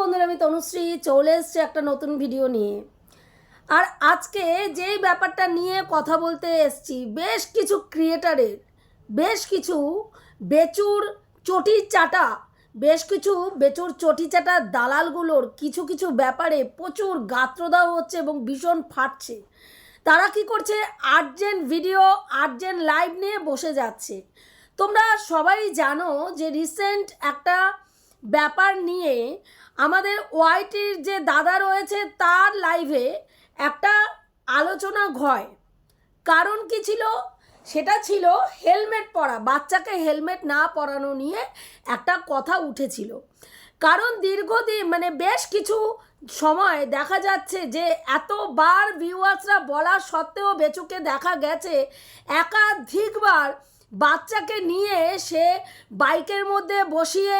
বন্ধুরা, আমি তনুশ্রী চলে এসছে একটা নতুন ভিডিও নিয়ে। আর আজকে যেই ব্যাপারটা নিয়ে কথা বলতে এসছি, বেশ কিছু ক্রিয়েটারের বেশ কিছু বেচুর চটি চাটা, বেশ কিছু বেচুর চটি চাটা দালালগুলোর কিছু কিছু ব্যাপারে প্রচুর গাত্রদাহ হচ্ছে এবং ভীষণ ফাটছে। তারা কি করছে? আর্জেন্ট ভিডিও আর্জেন্ট লাইভ নিয়ে বসে যাচ্ছে। তোমরা সবাই জানো যে রিসেন্ট একটা ব্যাপার নিয়ে আমাদের ওয়াইটির যে দাদা রয়েছে তার লাইভে একটা আলোচনা হয় কারণ কি ছিল? সেটা ছিল হেলমেট পরা, বাচ্চাকে হেলমেট না পরানো নিয়ে একটা কথা উঠেছিল। কারণ দীর্ঘদিন মানে বেশ কিছু সময় দেখা যাচ্ছে যে এতবার ভিউয়ার্সরা বলা সত্ত্বেও বেচুকে দেখা গেছে, একাধিকবার বাচ্চাকে নিয়ে সে বাইকের মধ্যে বসিয়ে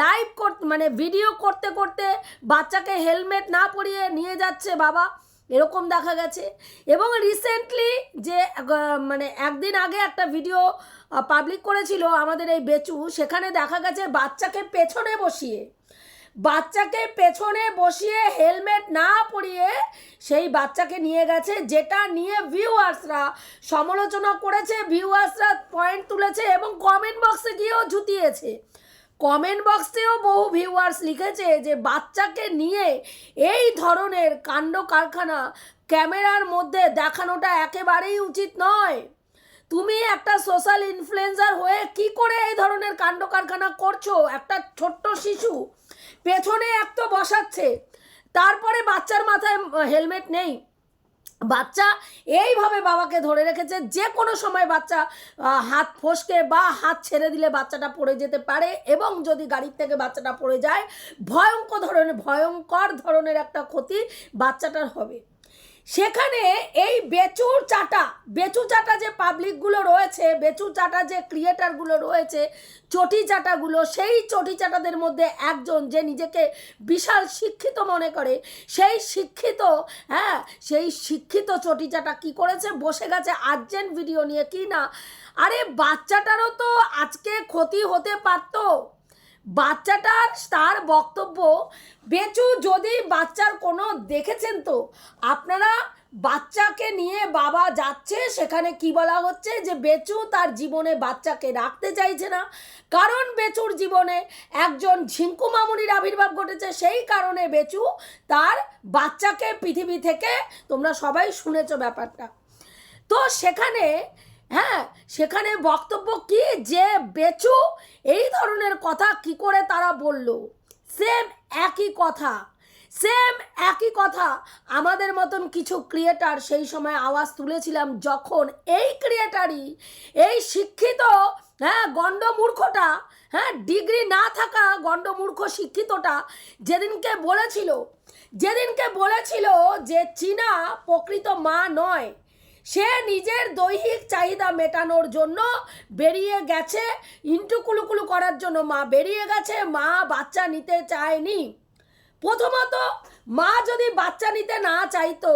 লাইভ কর মানে ভিডিও করতে করতে বাচ্চাকে হেলমেট না পরিয়ে নিয়ে যাচ্ছে বাবা। এরকম দেখা গেছে। এবং রিসেন্টলি যে মানে একদিন আগে একটা ভিডিও পাবলিক করেছিল আমাদের এই বেচু, সেখানে দেখা গেছে বাচ্চাকে পেছনে বসিয়ে। বাচ্চাকে পেছনে বসিয়ে হেলমেট না পরিয়ে সেই বাচ্চাকে নিয়ে গেছে, যেটা নিয়ে ভিউয়ার্সরা সমালোচনা করেছে ভিউয়ার্সরা পয়েন্ট তুলেছে এবং কমেন্ট বক্সে গিয়েও জুতিয়েছে। কমেন্ট বক্সেও বহু ভিউয়ার্স লিখেছে যে বাচ্চাকে নিয়ে এই ধরনের কাণ্ড কারখানা ক্যামেরার মধ্যে দেখানোটা একেবারেই উচিত নয়। তুমি একটা সোশ্যাল ইনফ্লুয়েন্সার হয়ে কি করে এই ধরনের কাণ্ড কারখানা করছ? একটা ছোট্ট শিশু পেছনে এক তো বসাচ্ছে। তারপরে বাচ্চার মাথায় হেলমেট নেই। বাচ্চা এইভাবে বাবাকে ধরে রেখেছে, যে কোনো সময় বাচ্চা হাত ফসকে বা হাত ছেড়ে দিলে বাচ্চাটা পড়ে যেতে পারে এবং যদি গাড়ির থেকে বাচ্চাটা পড়ে যায়, ভয়ঙ্কর ধরনের ভয়ঙ্কর ধরনের একটা ক্ষতি বাচ্চাটার হবে। সেখানে এই বেচুর চাটা বেচু চাটা যে পাবলিকগুলো রয়েছে বেচু চাটা যে ক্রিয়েটারগুলো রয়েছে, চটি চাটাগুলো সেই চটি চাটাদের মধ্যে একজন যে নিজেকে বিশাল শিক্ষিত মনে করে, সেই শিক্ষিত হ্যাঁ সেই শিক্ষিত চটি চাটা কী করেছে? বসে গেছে আর্জেন্ট ভিডিও নিয়ে, কি না? আরে বাচ্চাটারও তো আজকে ক্ষতি হতে পারতো। বাচ্চাটার তার বক্তব্য বেচু যদি বাচ্চার কোনো দেখেছেন তো, আপনারা বাচ্চাকে নিয়ে বাবা যাচ্ছে, সেখানে কি বলা হচ্ছে যে বেচু তার জীবনে বাচ্চাকে রাখতে চাইছে না। কারণ বেচুর জীবনে একজন ঝিঙ্কু মামুনির আবির্ভাব ঘটেছে, সেই কারণে বেচু তার বাচ্চাকে পৃথিবী থেকে তোমরা সবাই শুনেছো ব্যাপারটা। তো সেখানে হ্যাঁ সেখানে বক্তব্য কি, যে বেচু, এই ধরনের কথা কি করে তারা বলল? সেম একই কথা সেম একই কথা। আমাদের মতন কিছু ক্রিয়েটার সেই সময় আওয়াজ তুলেছিলাম যখন এই ক্রিয়েটারই এই শিক্ষিত হ্যাঁ গণ্ডমূর্খটা হ্যাঁ ডিগ্রি না থাকা গণ্ডমূর্খ শিক্ষিতটা যেদিনকে বলেছিল যেদিনকে বলেছিল যে চীনা প্রকৃত মা নয় সে নিজের দৈহিক চাহিদা মেটানোর জন্য বেরিয়ে গেছে ইন্টু কুলুকুলু করার জন্য। মা বেরিয়ে গেছে, মা বাচ্চা নিতে চায়নি। প্রথমত, মা যদি বাচ্চা নিতে না চাইতো,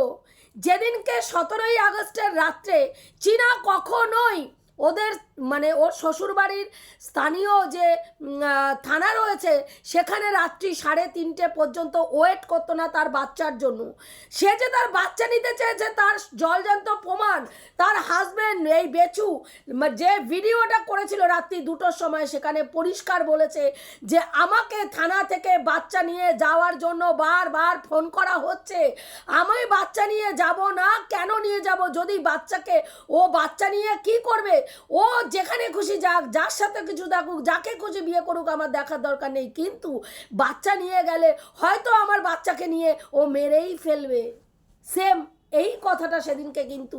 যেদিনকে সতেরোই আগস্টের রাত্রে চীনা কখনোই ওদের মানে ওর শ্বশুরবাড়ির স্থানীয় যে থানা রয়েছে, সেখানে রাত্রি সাড়ে তিনটে পর্যন্ত ওয়েট করতো না তার বাচ্চার জন্য। সে যে তার বাচ্চা নিতে চেয়েছে, তার জলজান্ত প্রমাণ, তার হাজবেন্ড এই বেচু যে ভিডিওটা করেছিল রাত্রি দুটোর সময়, সেখানে পরিষ্কার বলেছে যে, আমাকে থানা থেকে বাচ্চা নিয়ে যাওয়ার জন্য বারবার ফোন করা হচ্ছে। আমি বাচ্চা নিয়ে যাব না, কেন নিয়ে যাব? যদি বাচ্চাকে, ও বাচ্চা নিয়ে কি করবে? ও যেখানে খুশি যাক, যার সাথে কিছু থাকুক, যাকে খুশি বিয়ে করুক, আমার দেখার দরকার নেই। কিন্তু বাচ্চা নিয়ে গেলে হয়তো আমার বাচ্চাকে নিয়ে ও মেরেই ফেলবে। সেম এই কথাটা সেদিনকে কিন্তু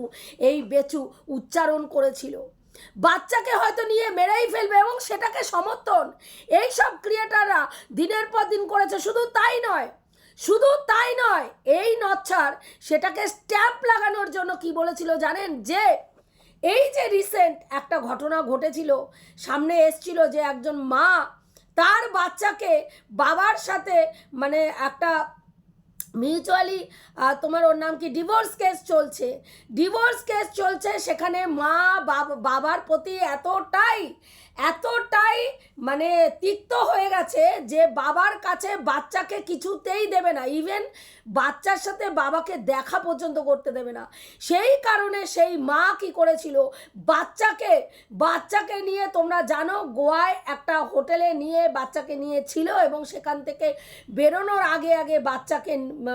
এই বেচু উচ্চারণ করেছিল। বাচ্চাকে হয়তো নিয়ে মেরেই ফেলবে এবং সেটাকে সমর্থন। এই সব ক্রিয়েটাররা দিনের পর দিন করেছে, শুধু তাই নয়, শুধু তাই নয়, এই নচ্ছার সেটাকে স্ট্যাম্প লাগানোর জন্য কি বলেছিল জানেন? যে এই যে রিসেন্ট একটা ঘটনা ঘটেছিল, সামনে এসছিল যে একজন মা তার বাচ্চাকে বাবার সাথে মানে একটা মিউচুয়ালি তোমার ওর নাম কি? ডিভোর্স কেস চলছে। ডিভোর্স কেস চলছে, সেখানে মা বাব- বাবার প্রতি এতটাই এতটাই মানে তিক্ত হয়ে গেছে যে বাবার কাছে বাচ্চাকে কিছুতেই দেবে না ইভেন বাচ্চার সাথে বাবাকে দেখা পর্যন্ত করতে দেবে না। সেই কারণে সেই মা কি করেছিল? বাচ্চাকে বাচ্চাকে নিয়ে তোমরা জানো, গোয়ায় একটা হোটেলে নিয়ে বাচ্চাকে নিয়ে ছিল এবং সেখান থেকে বেরোনোর আগে আগে বাচ্চাকে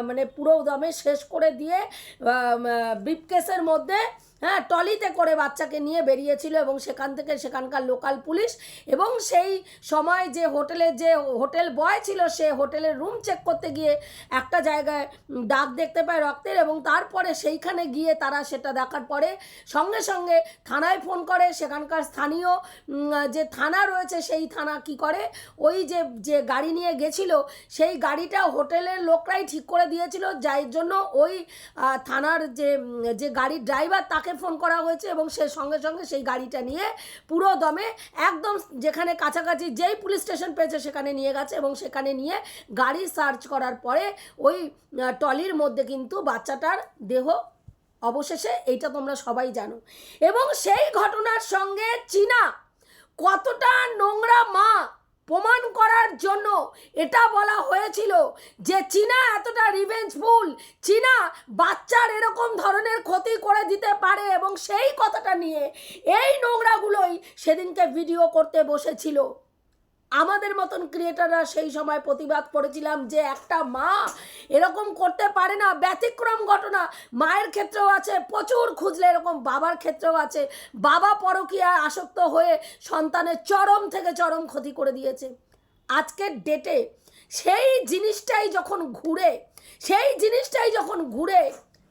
মানে পুরো দমে শেষ করে দিয়ে ব্রিফকেসের মধ্যে হ্যাঁ টলিতে করে বাচ্চাকে নিয়ে বেরিয়েছিল এবং সেখান থেকে সেখানকার লোকাল পুলিশ এবং সেই সময় যে হোটেলের যে হোটেল বয় ছিল, সে হোটেলের রুম চেক করতে গিয়ে একটা জায়গায় দাগ দেখতে পায় রক্তের এবং তারপরে সেইখানে গিয়ে তারা সেটা দেখার পরে সঙ্গে সঙ্গে থানায় ফোন করে। সেখানকার স্থানীয় যে থানা রয়েছে সেই থানা কি করে? ওই যে যে গাড়ি নিয়ে গেছিল, সেই গাড়িটা হোটেলের লোকরাই ঠিক করে দিয়েছিল। যার জন্য ওই থানার যে যে গাড়ির ড্রাইভার তাকে ফোন করা হয়েছে এবং সে সঙ্গে সঙ্গে সেই গাড়িটা নিয়ে পুরো দমে একদম যেখানে কাছাকাছি যেই পুলিশ স্টেশন পেয়েছে সেখানে নিয়ে গেছে এবং সেখানে নিয়ে গাড়ি সার্চ করার পরে ওই টলির মধ্যে কিন্তু বাচ্চাটার দেহ অবশেষে এইটা তোমরা সবাই জানো। এবং সেই ঘটনার সঙ্গে চীনা কতটা নোংরা মা! প্রমাণ করার জন্য এটা বলা হয়েছিল যে চীনা এতটা রিভেঞ্জফুল চীনা বাচ্চার এরকম ধরনের ক্ষতি করে দিতে পারে এবং সেই কথাটা নিয়ে এই নোংরাগুলোই সেদিনকে ভিডিও করতে বসেছিল। আমাদের মতন ক্রিয়েটাররা সেই সময় প্রতিবাদ করেছিলাম যে একটা মা এরকম করতে পারে না, ব্যতিক্রম ঘটনা। মায়ের ক্ষেত্রেও আছে, প্রচুর খুঁজলে এরকম বাবার ক্ষেত্রেও আছে। বাবা পরকীয়া আসক্ত হয়ে সন্তানের চরম থেকে চরম ক্ষতি করে দিয়েছে। আজকের ডেটে সেই জিনিসটাই যখন ঘুরে, সেই জিনিসটাই যখন ঘুরে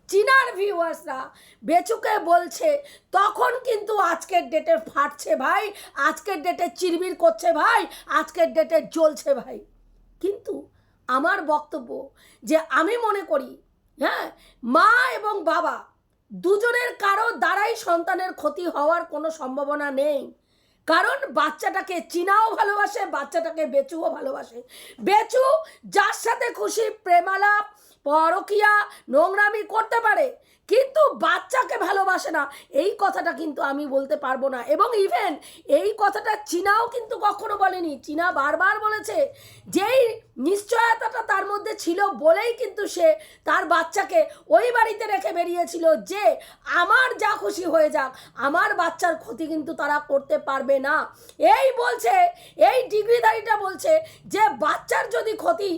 চীনার ভিউয়ার্সরা বেচুকে বলছে, তখন কিন্তু আজকের ডেটে ফাটছে ভাই, আজকের ডেটে চিরবির করছে ভাই, আজকের ডেটে জ্বলছে ভাই। কিন্তু আমার বক্তব্য যে আমি মনে করি হ্যাঁ মা এবং বাবা দুজনের কারও দ্বারাই সন্তানের ক্ষতি হওয়ার কোনো সম্ভাবনা নেই। কারণ বাচ্চাটাকে চীনাও ভালোবাসে, বাচ্চাটাকে বেচুও ভালোবাসে। বেচু যার সাথে খুশি, প্রেমালাপ পরকিয়া নোংরামি করতে পারে, কিন্তু বাচ্চাকে ভালোবাসে না। এই কথাটা কিন্তু আমি বলতে পারব না। এবং ইভেন এই কথাটা চীনাও কিন্তু কখনো বলেনি। চীনা বারবার বলেছে, যেই নিশ্চয়তাটা তার মধ্যে ছিল বলেই কিন্তু সে তার বাচ্চাকে ওই বাড়িতে রেখে বেরিয়েছিল যে আমার যা খুশি হয়ে যাক, আমার বাচ্চার ক্ষতি কিন্তু তারা করতে পারবে না। এই বলছে, এই ডিগ্রিধারীটা বলছে যে বাচ্চার যদি ক্ষতি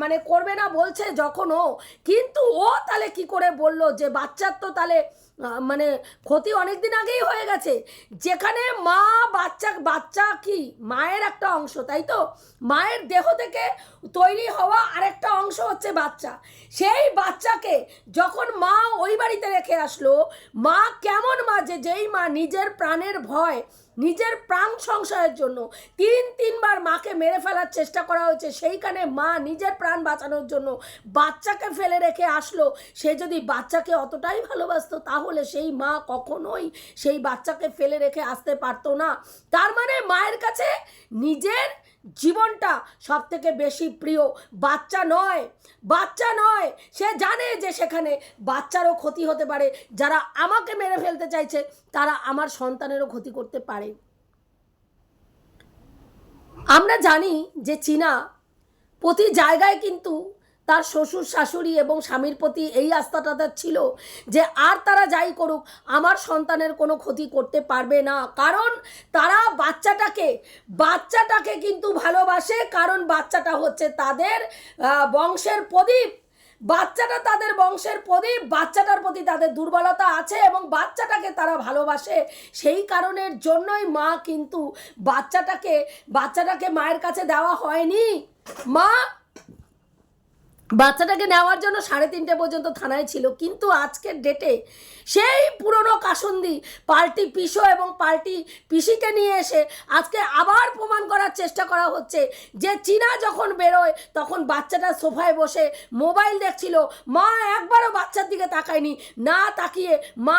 মানে করবে না বলছে যখন ও, কিন্তু ও তাহলে কি করে বলল যে বাচ্চার তো তাহলে মানে ক্ষতি অনেক দিন আগেই হয়ে গেছে। যেখানে মা, বাচ্চা বাচ্চা কি? মায়ের একটা অংশ, তাই তো? মায়ের দেহ থেকে তৈরি হওয়া আরেকটা অংশ হচ্ছে বাচ্চা। সেই বাচ্চাকে যখন মা ওই বাড়িতে রেখে আসলো, মা কেমন মা যে যেই মা নিজের প্রাণের ভয় নিজের প্রাণ সংশয়ের জন্য তিন তিনবার মাকে মেরে ফেলার চেষ্টা করা হয়েছে। সেইখানে মা নিজের প্রাণ বাঁচানোর জন্য বাচ্চাকে ফেলে রেখে আসলো। সে যদি বাচ্চাকে অতটাই ভালোবাসত, তাহলে সেই মা কখনোই সেই বাচ্চাকে ফেলে রেখে আসতে পারতো না। তার মানে মায়ের কাছে নিজের জীবনটা সব থেকে বেশি প্রিয়। বাচ্চা নয় বাচ্চা নয়। সে জানে যে সেখানে বাচ্চারও ক্ষতি হতে পারে। যারা আমাকে মেরে ফেলতে চাইছে, তারা আমার সন্তানেরও ক্ষতি করতে পারে। আমরা জানি যে চীনা প্রতি জায়গায় কিন্তু তার শ্বশুর, শাশুড়ি এবং স্বামীর প্রতি এই আস্থাটা তার ছিল যে আর তারা যাই করুক, আমার সন্তানের কোনো ক্ষতি করতে পারবে না। কারণ তারা বাচ্চাটাকে বাচ্চাটাকে কিন্তু ভালোবাসে, কারণ বাচ্চাটা হচ্ছে তাদের বংশের প্রদীপ। বাচ্চাটা তাদের বংশের প্রদীপ, বাচ্চাটার প্রতি তাদের দুর্বলতা আছে এবং বাচ্চাটাকে তারা ভালোবাসে। সেই কারণের জন্যই মা কিন্তু বাচ্চাটাকে বাচ্চাটাকে মায়ের কাছে দেওয়া হয়নি। মা বাচ্চাটাকে নেওয়ার জন্য সাড়ে তিনটে পর্যন্ত থানায় ছিল, কিন্তু আজকের ডেটে সেই পুরনো কাসন্দি পাল্টি পিসো এবং পাল্টি পিসিকে নিয়ে এসে আজকে আবার প্রমাণ করার চেষ্টা করা হচ্ছে যে চীনা যখন বেরোয় তখন বাচ্চাটা সোফায় বসে মোবাইল দেখছিল, মা একবারও বাচ্চার দিকে তাকায়নি, না তাকিয়ে মা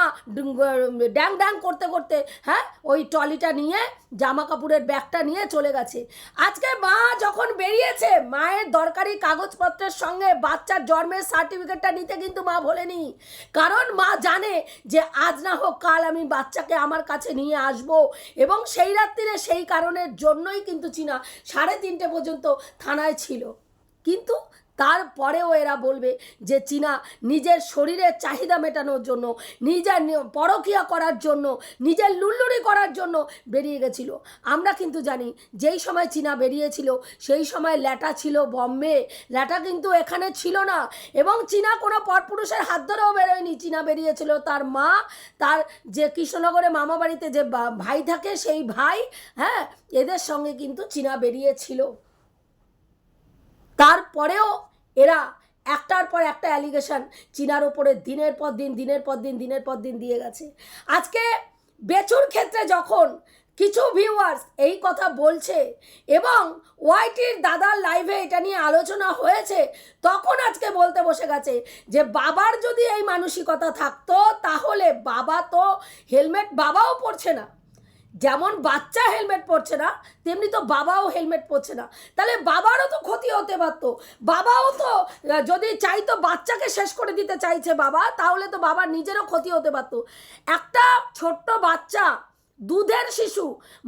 ড্যাং ড্যাং করতে করতে হ্যাঁ ওই ট্রলিটা নিয়ে জামা কাপড়ের ব্যাগটা নিয়ে চলে গেছে। আজকে মা যখন বেরিয়েছে মায়ের দরকারি কাগজপত্রের সঙ্গে বাচ্চার জন্মের সার্টিফিকেটটা নিতে কিন্তু মা ভোলেনি। কারণ মা জানে যে আজ না হোক কাল আমি বাচ্চাকে আমার কাছে নিয়ে আসব এবং সেই রাত্রিরে সেই কারণের জন্যই কিন্তু চীনা সাড়ে তিনটে পর্যন্ত থানায় ছিল। কিন্তু তারপরেও এরা বলবে যে, চীনা নিজের শরীরের চাহিদা মেটানোর জন্য, নিজের পরকীয়া করার জন্য, নিজের লুল্লুরি করার জন্য বেরিয়ে গেছিল। আমরা কিন্তু জানি, যেই সময় চীনা বেরিয়েছিল, সেই সময় ল্যাটা ছিল বম্বে। ল্যাটা কিন্তু এখানে ছিল না। এবং চীনা কোনো পরপুরুষের হাত ধরেও বেরোয়নি। চীনা বেরিয়েছিল, তার মা, তার যে কৃষ্ণনগরে মামা বাড়িতে যে ভাই থাকে, সেই ভাই হ্যাঁ এদের সঙ্গে কিন্তু চীনা বেরিয়েছিল। তারপরেও এরা একটার পর একটা অ্যালিগেশন চীনার ওপরে দিনের পর দিন, দিনের পর দিন, দিনের পর দিন দিয়ে গেছে। আজকে বেচুর ক্ষেত্রে যখন কিছু ভিউয়ার্স এই কথা বলছে এবং ওয়াইটির দাদার লাইভে এটা নিয়ে আলোচনা হয়েছে, তখন আজকে বলতে বসে গেছে যে বাবার যদি এই মানসিকতা থাকতো, তাহলে বাবা তো হেলমেট বাবাও পরছে না। যেমন বাচ্চা হেলমেট পরছে না, তেমনি তো বাবাও হেলমেট পরছে না। তাহলে বাবারও তো ক্ষতি হতে পারতো। বাবাও তো যদি চাইতো বাচ্চাকে শেষ করে দিতে চাইছে বাবা, তাহলে তো বাবার নিজেরও ক্ষতি হতে পারতো। একটা ছোট্ট বাচ্চা, দুধের শিশু,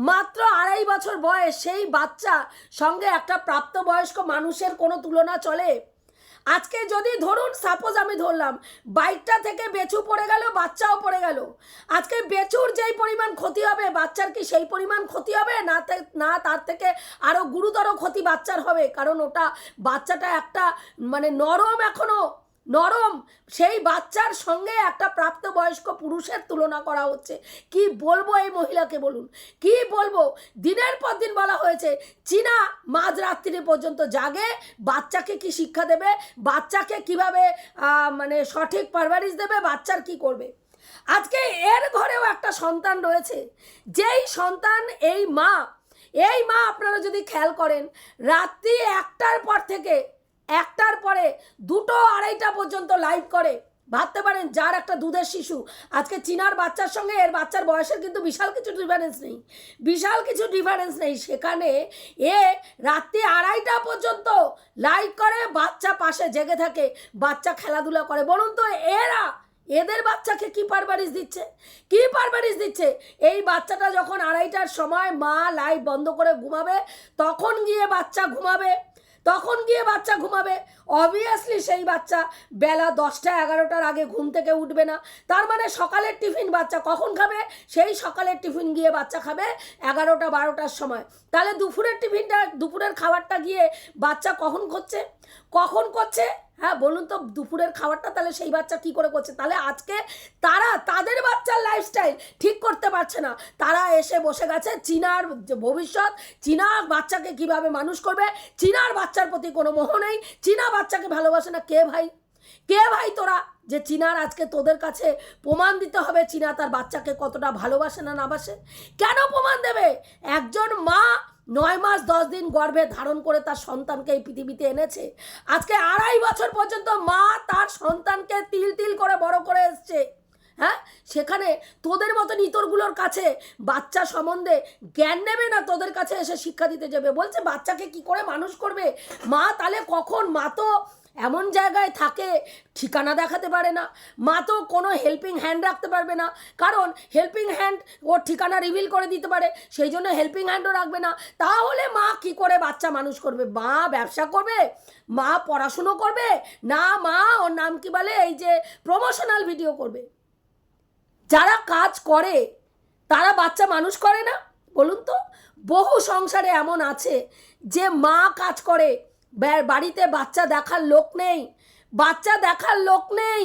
মাত্র আড়াই বছর বয়স, সেই বাচ্চা সঙ্গে একটা প্রাপ্তবয়স্ক মানুষের কোনো তুলনা চলে? আজকে যদি ধরুন সাপোজ আমি ধরলাম, বাইকটা থেকে বেচু পড়ে গেল, বাচ্চাও পড়ে গেল। আজকে বেচুর যেই পরিমাণ ক্ষতি হবে, বাচ্চার কি সেই পরিমাণ ক্ষতি হবে? না না তার থেকে আরও গুরুতর ক্ষতি বাচ্চার হবে, কারণ ওটা বাচ্চাটা একটা মানে নরম এখনও। নরম। সেই বাচ্চার সঙ্গে একটা প্রাপ্তবয়স্ক পুরুষের তুলনা করা হচ্ছে। কি বলব এই মহিলাকে বলুন? কি বলব? দিনের পর দিন বলা হয়েছে, চীনা মাঝরাত্রি পর্যন্ত জাগে, বাচ্চাকে কি শিক্ষা দেবে? বাচ্চাকে কীভাবে মানে সঠিক পারভারিশ দেবে? বাচ্চার কি করবে? আজকে এর ঘরেও একটা সন্তান রয়েছে। যেই সন্তান, এই মা এই মা আপনারা যদি খেয়াল করেন, রাত্রি একটার পর থেকে একটার পরে দুটো আড়াইটা পর্যন্ত লাইভ করে। ভাবতে পারেন, যার একটা দুধের শিশু। আজকে চীনার বাচ্চার সঙ্গে এর বাচ্চার বয়সের কিন্তু বিশাল কিছু ডিফারেন্স নেই। বিশাল কিছু ডিফারেন্স নেই। সেখানে এ রাত্রি আড়াইটা পর্যন্ত লাইভ করে, বাচ্চা পাশে জেগে থাকে, বাচ্চা খেলাধুলা করে। বলুন তো, এরা, এদের বাচ্চাকে কি পারভারিশ দিচ্ছে? কি পারভারিশ দিচ্ছে? এই বাচ্চাটা যখন আড়াইটার সময় মা লাইভ বন্ধ করে ঘুমাবে, তখন গিয়ে বাচ্চা ঘুমাবে। তখন গিয়ে বাচ্চা ঘুমাবে। অবভিয়াসলি সেই বাচ্চা বেলা দশটা এগারোটার আগে ঘুম থেকে উঠবে না। তার মানে সকালের টিফিন বাচ্চা কখন খাবে? সেই সকালের টিফিন গিয়ে বাচ্চা খাবে এগারোটা, বারোটার সময়। তাহলে দুপুরের টিফিনটা, দুপুরের খাবারটা গিয়ে বাচ্চা কখন করছে? কখন করছে? হ্যাঁ বলুন তো, দুপুরের খাবারটা তাহলে সেই বাচ্চা কি করে করছে? তাহলে আজকে তারা তাদের বাচ্চার লাইফস্টাইল ঠিক করতে পারছে না। তারা এসে বসে গেছে চীনার ভবিষ্যৎ চীনার বাচ্চাকে কীভাবে মানুষ করবে? চীনার বাচ্চার প্রতি কোনো মোহ নেই। চীনা বাচ্চাকে ভালোবাসে না কে ভাই? কে ভাই তোরা যে চীনার আজকে তোদের কাছে প্রমাণ দিতে হবে চীনা তার বাচ্চাকে কতটা ভালোবাসে না না বাসে? কেন প্রমাণ দেবে? একজন মা নয় মাস দশ দিন গর্ভে ধারণ করে তার সন্তানকে এই পৃথিবীতে এনেছে। আজকে আড়াই বছর পর্যন্ত মা তার সন্তানকে তিল তিল করে বড় করে এসছে। হ্যাঁ? সেখানে তোদের মতো ইতরগুলোর কাছে বাচ্চা সম্বন্ধে জ্ঞান নেবে না, তোদের কাছে এসে শিক্ষা দিতে যাবে। বলছে, বাচ্চাকে কি করে মানুষ করবে? মা তাহলে কখন? মা তো এমন জায়গায় থাকে, ঠিকানা দেখাতে পারে না, মা তো কোনো হেল্পিং হ্যান্ড রাখতে পারবে না, কারণ হেল্পিং হ্যান্ড ওর ঠিকানা রিভিল করে দিতে পারে, সেই জন্য হেল্পিং হ্যান্ডও রাখবে না। তাহলে মা কি করে বাচ্চা মানুষ করবে? মা ব্যবসা করবে? মা পড়াশুনো করবে? না মা, ওর নাম কি বলে? এই যে প্রমোশনাল ভিডিও করবে। যারা কাজ করে, তারা বাচ্চা মানুষ করে না? বলুন তো। বহু সংসারে এমন আছে যে মা কাজ করে বাড়িতে বাচ্চা দেখার লোক নেই। বাচ্চা দেখার লোক নেই।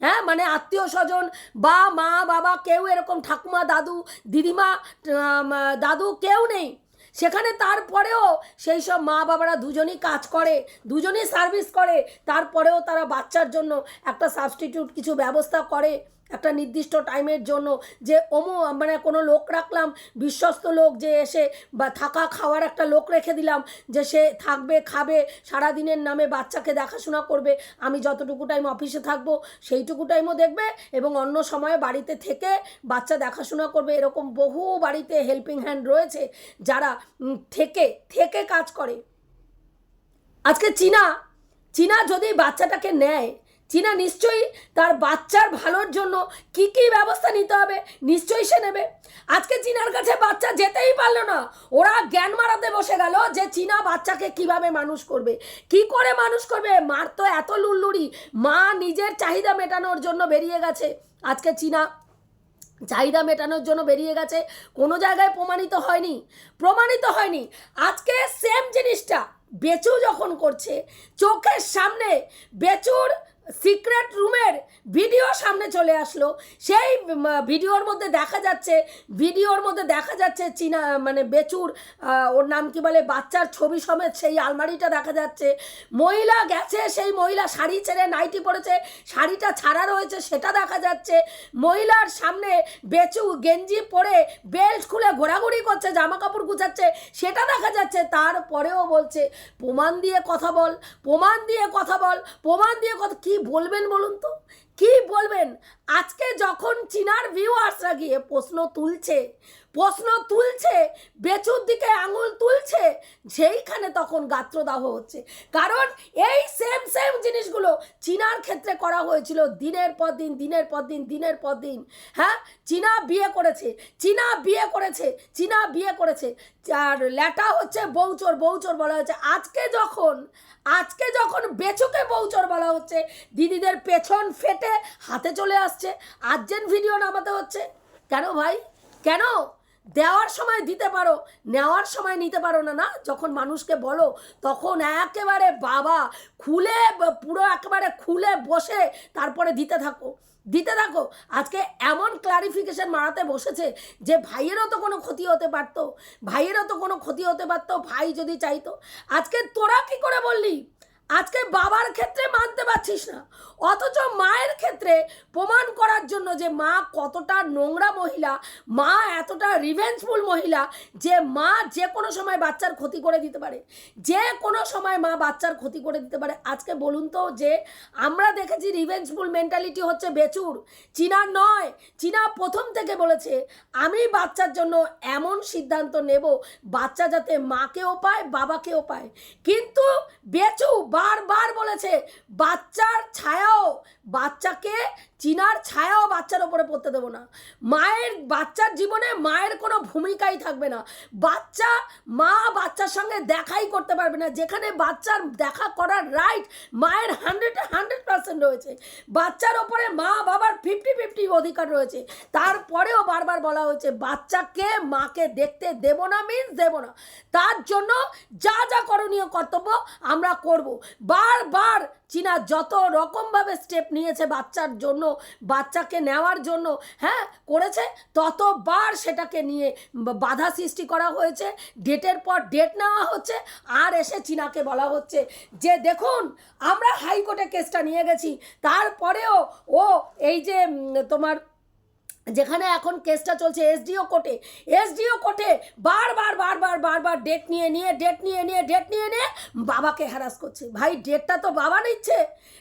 হ্যাঁ মানে আত্মীয় স্বজন বা মা, বাবা, কেউ এরকম ঠাকুমা, দাদু, দিদিমা দাদু কেউ নেই। সেখানে তারপরেও সেই সব মা, বাবারা দুজনই কাজ করে, দুজনই সার্ভিস করে। তারপরেও তারা বাচ্চার জন্য একটা সাবস্টিটিউট কিছু ব্যবস্থা করে। একটা নির্দিষ্ট টাইমের জন্য যে অমু মানে কোনো লোক রাখলাম, বিশ্বস্ত লোক যে এসে বা থাকা খাওয়ার একটা লোক রেখে দিলাম যে সে থাকবে, খাবে সারা দিনের নামে বাচ্চাকে দেখাশোনা করবে, আমি যতটুকু টাইম অফিসে থাকব সেইটুকু টাইমও দেখবে এবং অন্য সময়ে বাড়িতে থেকে বাচ্চা দেখাশোনা করবে, এরকম বহু বাড়িতে হেল্পিং হ্যান্ড রয়েছে যারা থেকে থেকে কাজ করে। আজকে চীনা চীনা যদি বাচ্চাটাকে নেয় চীনা নিশ্চয়ই তার বাচ্চার ভালোর জন্য কি কি ব্যবস্থা নিতে হবে? নিশ্চয়ই সে নেবে। আজকে চীনার কাছে বাচ্চা যেতেই পারল না। ওরা জ্ঞান মারাতে বসে গেল যে চীনা বাচ্চাকে কীভাবে মানুষ করবে। কি করে মানুষ করবে? মার তো এত লুল্লুরি মা নিজের চাহিদা মেটানোর জন্য বেরিয়ে গেছে। আজকে চীনা চাহিদা মেটানোর জন্য বেরিয়ে গেছে। কোনো জায়গায় প্রমাণিত হয়নি। প্রমাণিত হয়নি। আজকে সেম জিনিসটা বেচু যখন করছে, চোখের সামনে বেচুর সিক্রেট রুমের ভিডিও সামনে চলে আসলো। সেই ভিডিওর মধ্যে দেখা যাচ্ছে, ভিডিওর মধ্যে দেখা যাচ্ছে চীনা মানে বেচুর ওর নাম কি বলে, বাচ্চার ছবি সমেত সেই আলমারিটা দেখা যাচ্ছে। মহিলা গেছে, সেই মহিলা শাড়ি ছেড়ে নাইটি পরেছে, শাড়িটা ছাড়া রয়েছে, সেটা দেখা যাচ্ছে। মহিলার সামনে বেচু গেঞ্জি পরে বেল্ট খুলে ঘোরাঘুরি করছে জামা কাপড় গুছাচ্ছে, সেটা দেখা যাচ্ছে। তারপরেও বলছে, প্রমাণ দিয়ে কথা বল, প্রমাণ দিয়ে কথা বল, প্রমাণ দিয়ে কথা, কি বলবেন বলুন তো? কি বলবেন? আজকে যখন চীনার ভিউয়ার্সরা গিয়ে প্রশ্ন তুলছে প্রশ্ন তুলছে, বেচুর দিকে আঙুল তুলছে, সেইখানে তখন গাত্রদাহ হচ্ছে। কারণ এই সেম সেম জিনিসগুলো চীনার ক্ষেত্রে করা হয়েছিল দিনের পর দিন, দিনের পর দিন, দিনের পর দিন। হ্যাঁ? চীনা বিয়ে করেছে, চীনা বিয়ে করেছে, চীনা বিয়ে করেছে। আর ল্যাটা হচ্ছে বৌচর বৌচর বলা হয়েছে। আজকে যখন আজকে যখন বেচুকে বৌচর বলা হচ্ছে, দিদিদের পেছন ফেটে হাতে চলে আসছে। আর্জেন্ট ভিডিও নামাতে হচ্ছে। কেন ভাই? কেন? দেওয়ার সময় দিতে পারো, নেওয়ার সময় নিতে পারো না না? যখন মানুষকে বলো, তখন একেবারে বাবা, খুলে, পুরো একেবারে খুলে বসে তারপরে দিতে থাকো। দিতে থাকো। আজকে এমন ক্লারিফিকেশন মারাতে বসেছে যে ভাইয়েরও তো কোনো ক্ষতি হতে পারতো, ভাইয়েরও তো কোনো ক্ষতি হতে পারতো, ভাই যদি চাইতো। আজকে তোরা কি করে বললি? আজকে বাবার ক্ষেত্রে মানতে পারছিস না। অথচ মায়ের ক্ষেত্রে প্রমাণ করার জন্য যে মা কতটা নোংরা মহিলা, মা এতটা রিভেঞ্জফুল মহিলা, যে মা যে কোনো সময় বাচ্চার ক্ষতি করে দিতে পারে। যে কোনো সময় মা বাচ্চার ক্ষতি করে দিতে পারে। আজকে বলুন তো যে আমরা দেখেছি রিভেঞ্জফুল মেন্টালিটি হচ্ছে বেচুর। চীনা নয়, চীনা প্রথম থেকে বলেছে, আমি বাচ্চার জন্য এমন সিদ্ধান্ত নেব, বাচ্চা যাতে মাকেও পায়, বাবাকেও পায়। কিন্তু বেচু বারবার বলেছে বাচ্চার ছায়াও বাচ্চাকে চিনার ছায়াও বাচ্চার ওপরে পড়তে দেবো না। মায়ের, বাচ্চার জীবনে মায়ের কোনো ভূমিকাই থাকবে না। বাচ্চা, মা বাচ্চার সঙ্গে দেখাই করতে পারবে না। যেখানে বাচ্চার দেখা করার রাইট মায়ের হান্ড্রেড হান্ড্রেড পার্সেন্ট রয়েছে। বাচ্চার ওপরে মা বাবার ফিফটি ফিফটি অধিকার রয়েছে। তারপরেও বারবার বলা হয়েছে, বাচ্চাকে মাকে দেখতে দেব না মিন্স দেব না। তার জন্য যা যা করণীয় কর্তব্য আমরা করব। বারবার চীনা যত রকমভাবে স্টেপ নিয়েছে বাচ্চার জন্য, বাচ্চাকে নেওয়ার জন্য হ্যাঁ করেছে, ততবার সেটাকে নিয়ে বাধা সৃষ্টি করা হয়েছে। ডেটের পর ডেট নেওয়া হচ্ছে, আর এসে চীনাকে বলা হচ্ছে যে, দেখুন, আমরা হাইকোর্টে কেসটা নিয়ে গেছি। তারপরেও ও এই যে তোমার যেখানে এখন কেসটা চলছে এসডিও কোর্টে এসডিও কোর্টে বারবার বারবার বারবার ডেট নিয়ে নিয়ে ডেট নিয়ে নিয়ে ডেট নিয়ে নিয়ে বাবাকে হ্যারাস করছে। ভাই ডেটটা তো বাবা নিচ্ছে।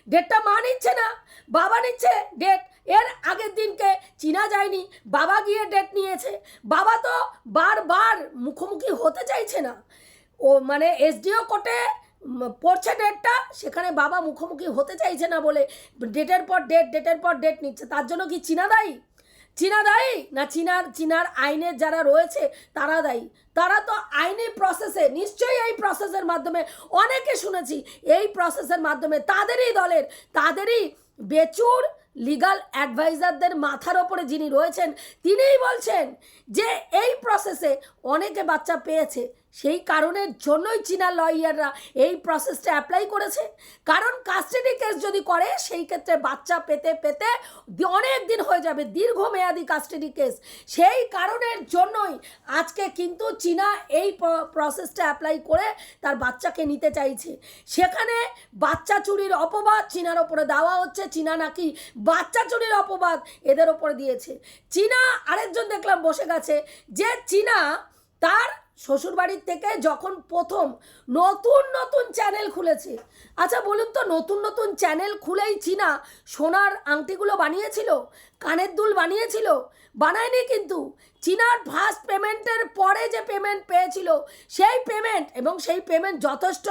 ডেটটা মা নিচ্ছে না। বাবা নিচ্ছে ডেট এর আগের দিনকে চিনা যায়নি। বাবা গিয়ে ডেট নিয়েছে। বাবা তো বারবার মুখোমুখি হতে চাইছে না। ও মানে এসডিও কোর্টে পড়ছে ডেটটা সেখানে বাবা মুখোমুখি হতে চাইছে না বলে ডেটের পর ডেট ডেটের পর ডেট নিচ্ছে। তার জন্য কি চীনা দায়ী? চীনা দায়ী না চীনার চীনার আইনের যারা রয়েছে, তারা দায়ী। তারা তো আইনি প্রসেসে নিশ্চয়ই এই প্রসেসের মাধ্যমে, অনেকে শুনেছি, এই প্রসেসের মাধ্যমে তাদেরই দলের, তাদেরই বেচুর লিগাল অ্যাডভাইজারদের মাথার ওপরে যিনি রয়েছেন, তিনিই বলছেন যে এই প্রসেসে অনেকে বাচ্চা পেয়েছে। সেই কারণের জন্যই চীনা লয়াররা এই প্রসেসটা অ্যাপ্লাই করেছে। কারণ কাস্টাডি কেস যদি করে, সেই ক্ষেত্রে বাচ্চা পেতে পেতে অনেক দিন হয়ে যাবে, দীর্ঘমেয়াদী কাস্টাডি কেস সেই কারণের জন্যই আজকে কিন্তু চীনা এই প্রসেসটা অ্যাপ্লাই করে তার বাচ্চাকে নিতে চাইছে। সেখানে বাচ্চা চুরির অপবাদ চীনার ওপরে দেওয়া হচ্ছে। চীনা নাকি বাচ্চা চুরির অপবাদ এদের ওপরে দিয়েছে। চীনা আরেকজন দেখলাম বসে গেছে যে চীনা তার শ্বশুরবাড়ির থেকে যখন প্রথম নতুন নতুন চ্যানেল খুলেছে। আচ্ছা বলুন তো, নতুন নতুন চ্যানেল খুলেই চীনা সোনার আংটিগুলো বানিয়েছিল? কানের দুল বানিয়েছিল? বানায়নি কিন্তু। চীনার ফার্স্ট পেমেন্টের পরে যে পেমেন্ট পেয়েছিল, সেই পেমেন্ট এবং সেই পেমেন্ট যথেষ্ট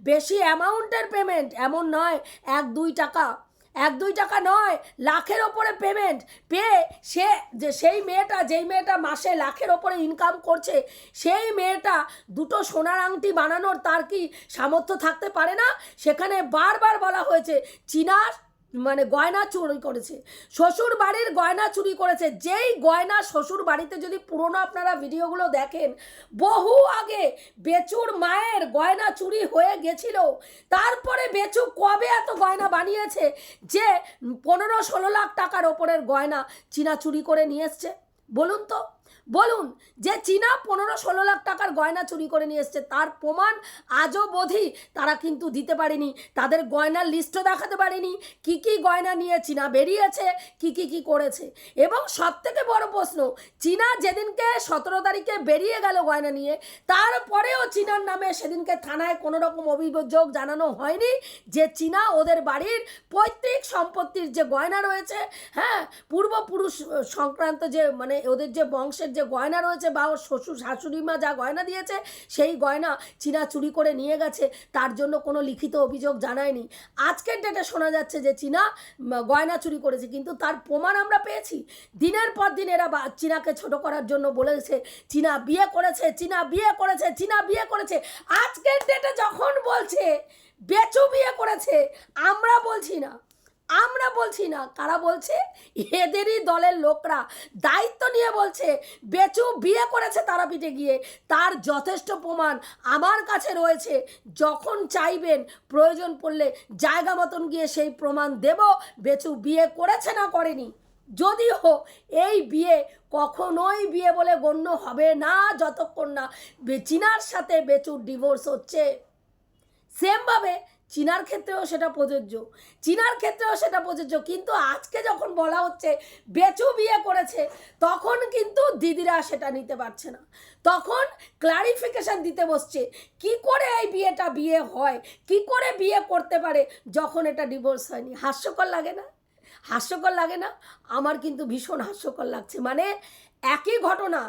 বেশি অ্যামাউন্টের পেমেন্ট এমন নয় এক দুই টাকা। এক, দুই টাকা নয়, লাখের ওপরে পেমেন্ট পেয়ে সে যে, সেই মেয়েটা, যেই মেয়েটা মাসে লাখের ওপরে ইনকাম করছে, সেই মেয়েটা দুটো সোনার আংটি বানানোর তার কি সামর্থ্য থাকতে পারে না? সেখানে বারবার বলা হয়েছে, চীনার মানে গয়না চুরি করেছে। শ্বশুর বাড়ির গয়না চুরি করেছে। যেই গয়না শ্বশুর বাড়িতে যদি পুরনো আপনারা ভিডিওগুলো দেখেন, বহু আগে বেচুর মায়ের গয়না চুরি হয়ে গেছিল। তারপরে বেচু কবে এত গয়না বানিয়েছে যে পনেরো ষোলো লাখ টাকার ওপরের গয়না চীনা চুরি করে নিয়ে এসছে? বলুন তো। বলুন যে চীনা পনেরো ষোলো লাখ টাকার গয়না চুরি করে নিয়ে এসছে, তার প্রমাণ আজও বোধি তারা কিন্তু দিতে পারেনি। তাদের গয়নার লিস্টও দেখাতে পারেনি। কি কি গয়না নিয়ে চীনা বেরিয়েছে, কি কি কি করেছে? এবং সব থেকে বড় প্রশ্ন, চীনা যেদিনকে সতেরো তারিখে বেরিয়ে গেল গয়না নিয়ে, তারপরেও চীনার নামে সেদিনকে থানায় কোনো রকম অভিযোগ জানানো হয়নি যে চীনা ওদের বাড়ির পৈতৃক সম্পত্তির যে গয়না রয়েছে হ্যাঁ পূর্বপুরুষ সংক্রান্ত যে মানে ওদের যে বংশের যে গয়না রয়েছে বা ওর শ্বশুর শাশুড়ি মা যা গয়না দিয়েছে, সেই গয়না চীনা চুরি করে নিয়ে গেছে। তার জন্য কোনো লিখিত অভিযোগ জানায়নি। আজকের ডেটে শোনা যাচ্ছে যে চীনা গয়না চুরি করেছে। কিন্তু তার প্রমাণ আমরা পেয়েছি। দিনের পর দিন এরা চীনাকে ছোট করার জন্য বলেছে, চীনা বিয়ে করেছে, চীনা বিয়ে করেছে, চীনা বিয়ে করেছে। আজকের ডেটে যখন বলছে, বেচু বিয়ে করেছে, আমরা বলছি না। আমরা বলছি না। কারা বলছে? এদেরই দলের লোকরা। দায়িত্ব নিয়ে বলছে, বেচু বিয়ে করেছে তারাপীঠে গিয়ে। তার যথেষ্ট প্রমাণ আমার কাছে রয়েছে। যখন চাইবেন, প্রয়োজন পড়লে জায়গা মতন গিয়ে সেই প্রমাণ দেব। বেচু বিয়ে করেছে না করেনি। যদিও এই বিয়ে কখনোই বিয়ে বলে গণ্য হবে না, যতক্ষণ না বে- চীনার সাথে বেচুর ডিভোর্স হচ্ছে। সেমভাবে চীনার ক্ষেত্রেও সেটা প্রযোজ্য, চীনার ক্ষেত্রেও সেটা প্রযোজ্য, কিন্তু আজকে যখন বলা হচ্ছে বেচু বিয়ে করেছে, তখন কিন্তু দিদিরা সেটা নিতে পারছে না। তখন ক্লারিফিকেশন দিতে বসছে, কি করে এই বিয়েটা বিয়ে হয়, কি করে বিয়ে করতে পারে যখন এটা ডিভোর্স হয়নি? হাস্যকর লাগে না? হাস্যকর লাগে না? আমার কিন্তু ভীষণ হাস্যকর লাগছে। মানে একই ঘটনা,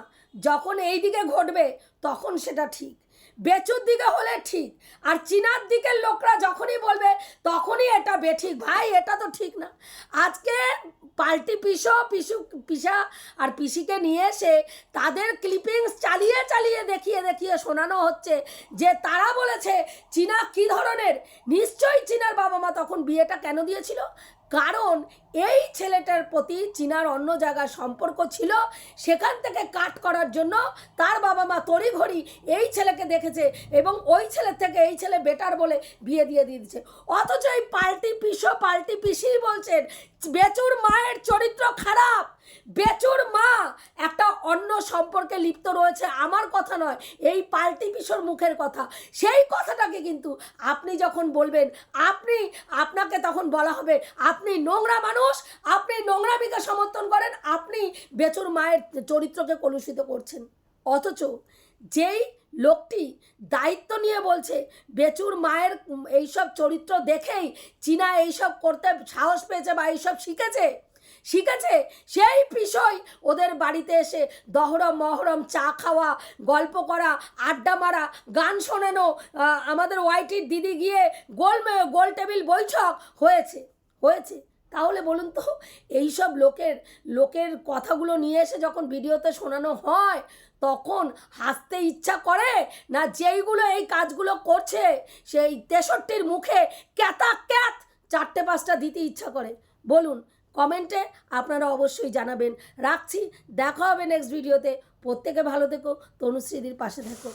যখন এই দিকে ঘটবে, তখন সেটা ঠিক। বেচুর দিকে হলে ঠিক, আর চীনার দিকের লোকরা যখনই বলবে, তখনই এটা বেঠিক ভাই, এটা তো ঠিক না। আজকে পাল্টি পিসো, পিসু, পিসা আর পিসিকে নিয়ে এসে তাদের ক্লিপিংস চালিয়ে চালিয়ে, দেখিয়ে দেখিয়ে শোনানো হচ্ছে যে তারা বলেছে, চীনা কী ধরনের? নিশ্চয়ই চীনার বাবা মা তখন বিয়েটা কেন দিয়েছিল? কারণ এই ছেলেটার প্রতি চীনার অন্য জায়গার সম্পর্ক ছিল, সেখান থেকে কাট করার জন্য তার বাবা মা তড়িঘড়ি এই ছেলেকে দেখেছে এবং ওই ছেলের থেকে এই ছেলে বেটার বলে বিয়ে দিয়ে দিয়েছে। অথচ এই পাল্টি পিসো পাল্টি পিসি বলছেন, বেচুর মায়ের চরিত্র খারাপ। বেচুর মা, একটা অন্য সম্পর্কে লিপ্ত রয়েছে আমার কথা নয়, এই পাল্টি পিসোর মুখের কথা। সেই কথাটাকে কিন্তু আপনি যখন বলবেন, আপনি, আপনাকে তখন বলা হবে, আপনি নোংরা মানুষ, আপনি নোংরামিকে সমর্থন করেন, আপনি বেচুর মায়ের চরিত্রকে কলুষিত করছেন। অথচ যেই লোকটি দায়িত্ব নিয়ে বলছে, বেচুর মায়ের এইসব চরিত্র দেখেই চীনা এইসব করতে সাহস পেয়েছে বা এইসব শিখেছে শিখেছে সেই বিষয় ওদের বাড়িতে এসে দহরম মহরম চা খাওয়া, গল্প করা, আড্ডা মারা, গান শোনানো আমাদের ওয়াইটির দিদি গিয়ে গোল গোল টেবিল বৈঠক হয়েছে হয়েছে। তাহলে বলুন তো, এইসব লোকের লোকের কথাগুলো নিয়ে এসে যখন ভিডিওতে শোনানো হয়, তখন হাসতে ইচ্ছা করে? না যেইগুলো এই কাজগুলো করছে, সেই তেষট্টির মুখে ক্যাতা ক্যাত চারটে পাঁচটা দিতে ইচ্ছা করে? বলুন। কমেন্টে আপনারা অবশ্যই জানাবেন। রাখছি, দেখা হবে নেক্সট ভিডিওতে প্রত্যেকে ভালো থেকো, তনুশ্রীদির পাশে থেকো।